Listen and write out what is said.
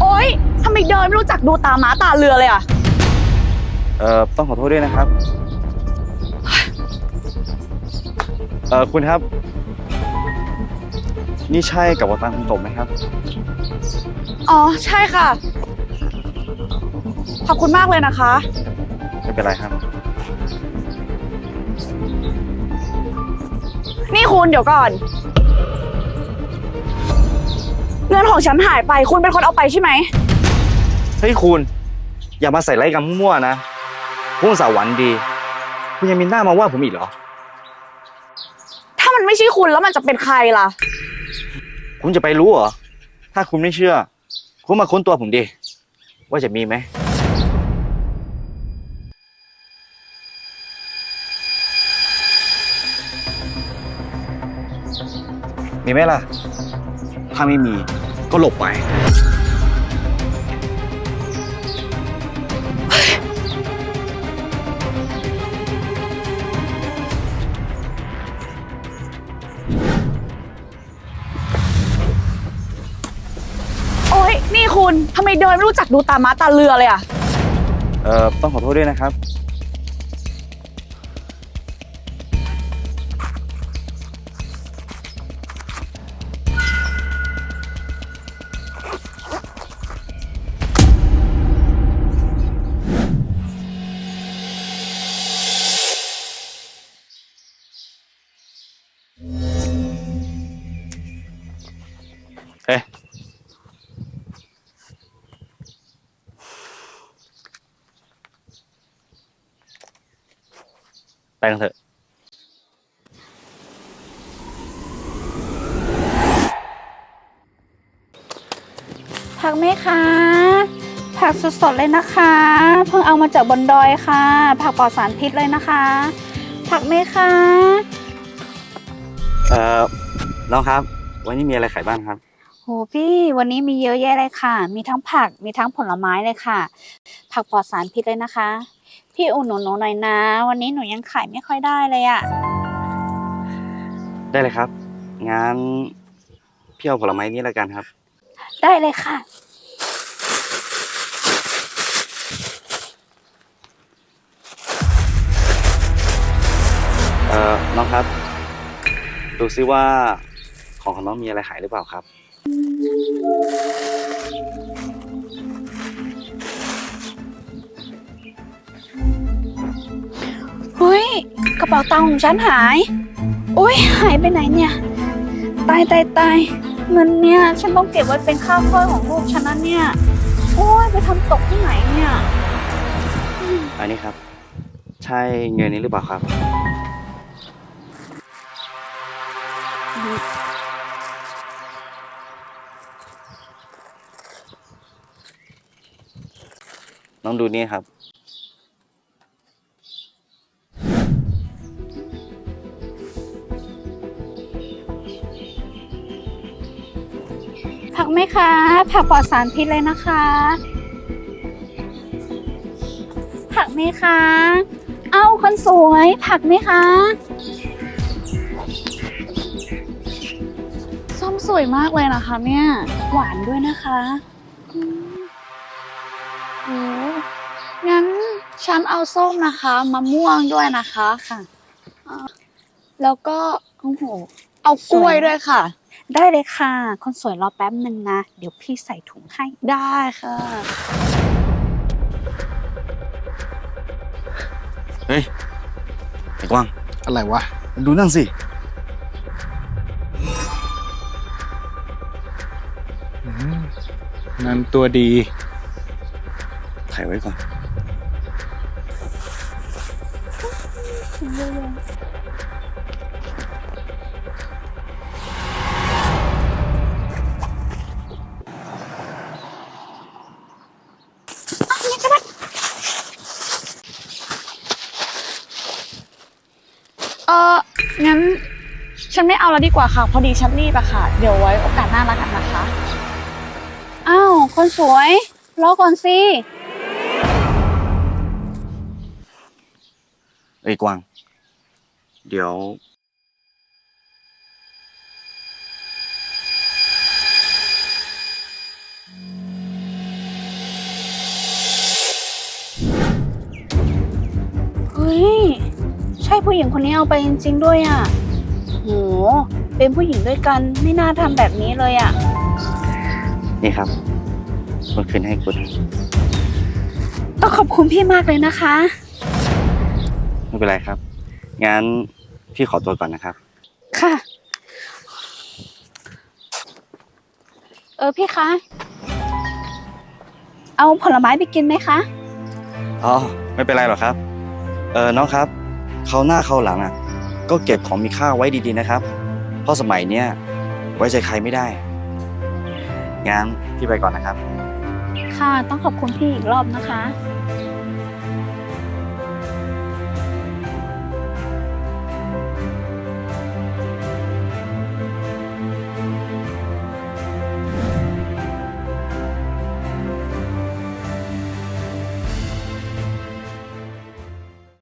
โอ๊ยทำไมเดินไม่รู้จักดูตาม้าตาเรือเลยอะเอ่อต้องขอโทษด้วยนะครับ เอ่อคุณครับ นี่ใช่กับวตังคุณตบไหมครับ อ๋อ ใช่ค่ะ ขอบคุณมากเลยนะคะ ไม่เป็นไรครับ นี่คุณเดี๋ยวก่อน เงินของฉันหายไป คุณเป็นคนเอาไปใช่ไหม เฮ้ยคุณ อย่ามาใส่ไร้ายกันมั่วๆนะผมอุตสาห์หวังดี คุณยังมีหน้ามาว่าผมอีกเหรอ ถ้ามันไม่ใช่คุณแล้วมันจะเป็นใครล่ะ คุณจะไปรู้เหรอ ถ้าคุณไม่เชื่อ คุณมาค้นตัวผมดิว่าจะมีไหม มีไหมล่ะ ถ้าไม่มี ก็หลบไป โอ๊ยนี่คุณทำไมเดินไม่รู้จักดูตาม้าตาเรือเลยอะ เอ่อ ต้องขอโทษด้วยนะครับ ฮ้ยไปกันเถอะผักไหมคะ ผักสดๆเลยนะคะ เพิ่งเอามาจากบนดอยค่ะ ผักปลอดสารพิษเลยนะคะ ผักไหมคะ เอ่อน้องครับ วันนี้มีอะไรขายบ้างครับโหพี่วันนี้มีเยอะแยะเลยค่ะ มีทั้งผักมีทั้งผลไม้เลยค่ะ ผักปลอดสารพิษเลยนะคะ พี่อุ่นหนูหนูหน่อยนะ วันนี้หนูยังขายไม่ค่อยได้เลยอะได้เลยครับ งั้นพี่เอาผลไม้นี้แล้วกันครับ ได้เลยค่ะ เอ่อน้องครับ ดูซิว่าของของน้องมีอะไรขายหรือเปล่าครับ เฮ้ย กระเป๋าตังค์ของฉันหาย อุ้ยหายไปไหนเนี่ย ตายตายตายเงินเนี่ยฉันต้องเก็บไว้เป็นค่าเฟ้อของลูกฉันนะเนี่ย โอ้ยไปทำตกที่ไหนเนี่ย อันนี้ครับ ใช่เงินนี้หรือเปล่าครับ น้องดูนี่ครับ ผักไหมคะ ผักปลอดสารพิษเลยนะคะ ผักไหมคะ เอ้าคนสวย ผักไหมคะส้มสวยมากเลยนะคะ เนี่ย หวานด้วยนะคะ ฉันเอาส้มนะคะมะม่วงด้วยนะคะค่ะอ่าแล้วก็โอ้โหเอากล้วยด้วยค่ะ ได้เลยค่ะ คนสวยรอแป๊บหนึ่งนะ เดี๋ยวพี่ใส่ถุงให้ได้ค่ะ เฮ้ยไอ้กวางอะไรวะดูนั่นสิ นั่นตัวดีถ่ายไว้ก่อน เอองั้น ฉันไม่เอาแล้วดีกว่าค่ะ พอดีฉันรีบอะค่ะ เดี๋ยวไว้โอกาสหน้าละกันนะคะ อ้าว คนสวย รอก่อนสิไอ้กวาง เดี๋ยวเฮ้ย ใช่ผู้หญิงคนนี้เอาไปจริงๆด้วยอะโหเป็นผู้หญิงด้วยกันไม่น่าทำแบบนี้เลยอะ นี่ครับผมคืนให้คุณต้องขอบคุณพี่มากเลยนะคะ ไม่เป็นไรครับ งั้น พี่ขอตัวก่อนนะครับ ค่ะ เออพี่คะ เอาผลไม้ไปกินไหมคะ อ๋อ ไม่เป็นไรหรอกครับ เออน้องครับเขาวหน้าเขาวหลังอะ ก็เก็บของมีค่าไว้ดีๆนะครับ เพราะสมัยเนี้ยไว้ใจใครไม่ได้ งั้นพี่ไปก่อนนะครับ ค่ะ ต้องขอบคุณพี่อีกรอบนะคะค